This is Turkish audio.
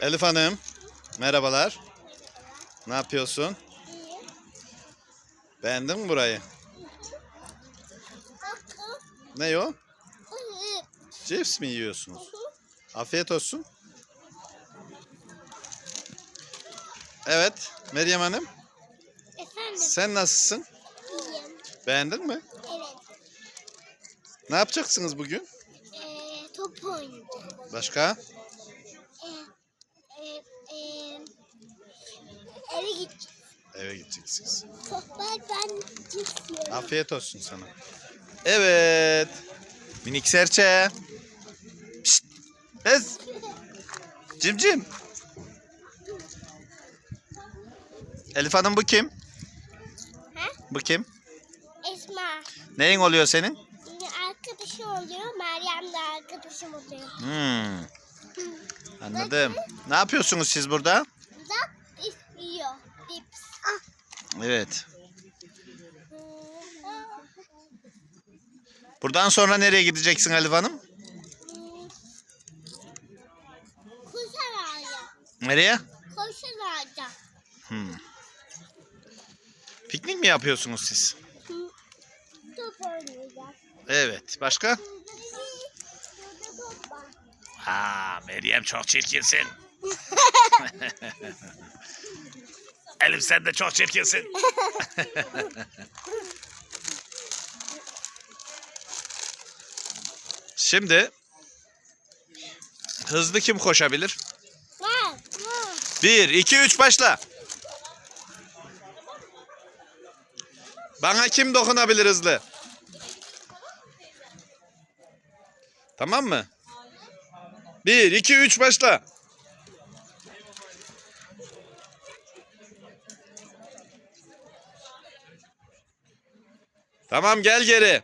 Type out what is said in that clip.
Elif Hanım, merhabalar. Ne yapıyorsun? Beğendin mi burayı? Ne o? Cips mi yiyorsunuz? Afiyet olsun. Evet, Meryem Hanım, Efendim. sen nasılsın? İyiyim. Beğendin mi? Evet. Ne yapacaksınız bugün? Ee, top oynayacağım. Başka? Ee, Eve gideceksiniz. Toplar ben cips. Afiyet olsun sana. Evet. Minik serçe. Pişt. Ez. Cimcim. Elif Hanım bu kim? Ha? Bu kim? Esma. Neyin oluyor senin? Arkadaşım oluyor. Meryem de arkadaşım oluyor. Hmm, anladım. Ne yapıyorsunuz siz burada? Evet. Buradan sonra nereye gideceksin Elif Hanım? Kuşar ağacı. Nereye? Koşar ağacı. Hmm. Piknik mi yapıyorsunuz siz? Top oynayacağız. Evet. Başka? Ha Meryem çok çirkinsin. Elif sen de çok çirkinsin. Şimdi hızlı kim koşabilir? 1, 2, 3 başla. Bana kim dokunabilir hızlı? Tamam mı? 1, 2, 3 başla. Tamam gel geri.